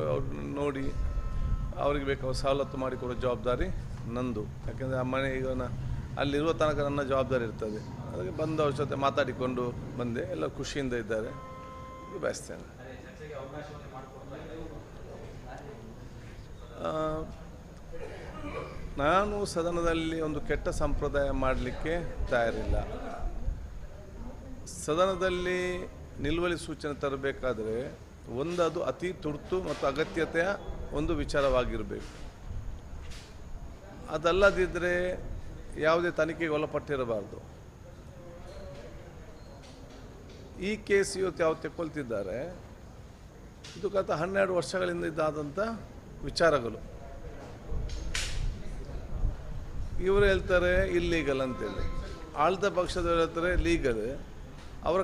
ಅವ್ರನ್ನ ನೋಡಿ ಅವ್ರಿಗೆ ಬೇಕಾದ ಸವಲತ್ತು ಮಾಡಿಕೊಡೋ ಜವಾಬ್ದಾರಿ ನಂದು. ಯಾಕೆಂದರೆ ಆ ಮನೆ ಈಗ ಅಲ್ಲಿರುವ ತನಕ ನನ್ನ ಜವಾಬ್ದಾರಿ ಇರ್ತದೆ. ಅದಕ್ಕೆ ಬಂದವ್ರ ಜೊತೆ ಮಾತಾಡಿಕೊಂಡು ಬಂದೆ. ಎಲ್ಲ ಖುಷಿಯಿಂದ ಇದ್ದಾರೆ. ಇದು ಬಯಸ್ತೇನೆ ನಾನು ಸದನದಲ್ಲಿ ಒಂದು ಕೆಟ್ಟ ಸಂಪ್ರದಾಯ ಮಾಡಲಿಕ್ಕೆ ತಯಾರಿಲ್ಲ. ಸದನದಲ್ಲಿ ನಿಲುವಳಿ ಸೂಚನೆ ತರಬೇಕಾದ್ರೆ ಒಂದದು ಅತಿ ತುರ್ತು ಮತ್ತು ಅಗತ್ಯತೆಯ ಒಂದು ವಿಚಾರವಾಗಿರಬೇಕು. ಅದಲ್ಲದಿದ್ದರೆ ಯಾವುದೇ ತನಿಖೆಗೆ ಒಳಪಟ್ಟಿರಬಾರ್ದು. ಈ ಕೇಸ್ ಇವತ್ತು ಯಾವ ತೆಕ್ಕೊಳ್ತಿದ್ದಾರೆ, ಇದು ಗತ ಹನ್ನೆರಡು ವರ್ಷಗಳಿಂದ ಇದ್ದಾದಂಥ ವಿಚಾರಗಳು. ಇವರು ಹೇಳ್ತಾರೆ ಇಲ್ಲೀಗಲ್ ಅಂತೇಳಿ. ಆಳ್ದ ಪಕ್ಷದವ್ರು ಹೇಳ್ತಾರೆ ಲೀಗಲ್ ಅವರ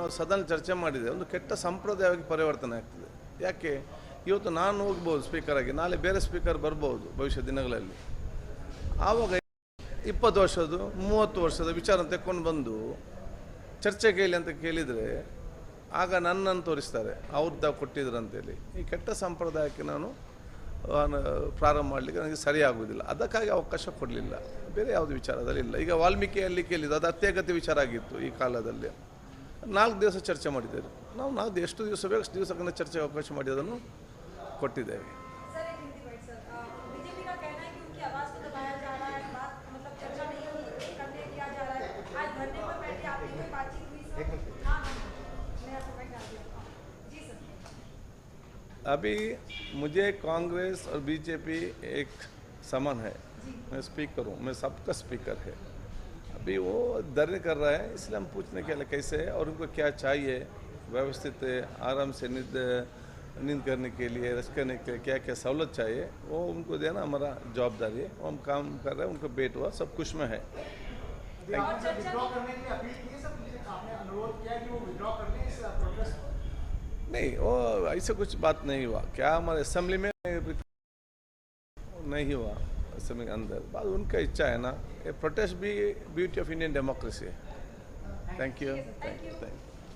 ನಾವು ಸದನ ಚರ್ಚೆ ಮಾಡಿದೆ. ಒಂದು ಕೆಟ್ಟ ಸಂಪ್ರದಾಯವಾಗಿ ಪರಿವರ್ತನೆ ಆಗ್ತದೆ. ಯಾಕೆ? ಇವತ್ತು ನಾನು ಹೋಗ್ಬೋದು ಸ್ಪೀಕರ್ ಆಗಿ, ನಾಳೆ ಬೇರೆ ಸ್ಪೀಕರ್ ಬರ್ಬೋದು ಭವಿಷ್ಯ ದಿನಗಳಲ್ಲಿ. ಆವಾಗ ಇಪ್ಪತ್ತು ವರ್ಷದ್ದು, ಮೂವತ್ತು ವರ್ಷದ ವಿಚಾರ ತೆಕ್ಕೊಂಡು ಬಂದು ಚರ್ಚೆ ಕೇಳಿ ಅಂತ ಕೇಳಿದರೆ ಆಗ ನನ್ನನ್ನು ತೋರಿಸ್ತಾರೆ. ಅವ್ರದ್ದು ಕೊಟ್ಟಿದ್ರು ಅಂತೇಳಿ. ಈ ಕೆಟ್ಟ ಸಂಪ್ರದಾಯಕ್ಕೆ ನಾನು ಪ್ರಾರಂಭ ಮಾಡಲಿಕ್ಕೆ ನನಗೆ ಸರಿಯಾಗುವುದಿಲ್ಲ. ಅದಕ್ಕಾಗಿ ಅವಕಾಶ ಕೊಡಲಿಲ್ಲ. ಬೇರೆ ಯಾವುದು ವಿಚಾರದಲ್ಲಿ ಇಲ್ಲ. ಈಗ ವಾಲ್ಮೀಕಿಯಲ್ಲಿ ಕೇಳಿದ್ದು, ಅದು ಅತ್ಯಗತ್ಯ ವಿಚಾರ ಆಗಿತ್ತು ಈ ಕಾಲದಲ್ಲಿ. ನಾಲ್ಕು ದಿವಸ ಚರ್ಚೆ ಮಾಡಿದ್ದೇವೆ ನಾವು ನಾಲ್ಕು ಎಷ್ಟು ದಿವಸ ಬೇಕು ಅಷ್ಟು ದಿವಸಕ್ಕೆ ಚರ್ಚೆಗೆ ಅವಕಾಶ ಮಾಡಿ ಅದನ್ನು ಕೊಟ್ಟಿದ್ದೇವೆ सर एक हिंदी वर्ड सर बीजेपी का कहना है कि उनकी आवाज को दबाया जा रहा है बात मतलब चर्चा नहीं की- करने दिया जा रहा है आज धरने पर बैठे आपकी कोई बातचीत हुई सर हाँ हाँ मैं आपको मैं डाल दिया हाँ। जी सर अभी मुझे कांग्रेस और बीजेपी एक समान है मैं स्पीकर हूँ मैं सबका स्पीकर है अभी वो धरने कर रहा है इसलिए हम पूछने के लिए कैसे है और उनको क्या चाहिए व्यवस्थित आराम से नींद नींद करने के लिए रेस्ट करने के लिए क्या क्या सहूलत चाहिए वो उनको देना हमारा जवाबदारी है। वो हम काम कर रहे हैं उनको बेट हुआ सब कुछ में है। प्रोटेस्ट नहीं वो ऐसा कुछ बात नहीं हुआ। क्या हमारे असेंबली में नहीं हुआ। के अंदर बाद उनका इच्छा है ना। ये प्रोटेस्ट भी ब्यूटी ऑफ़ इंडियन डेमोक्रेसी है। Thank you thank you thank you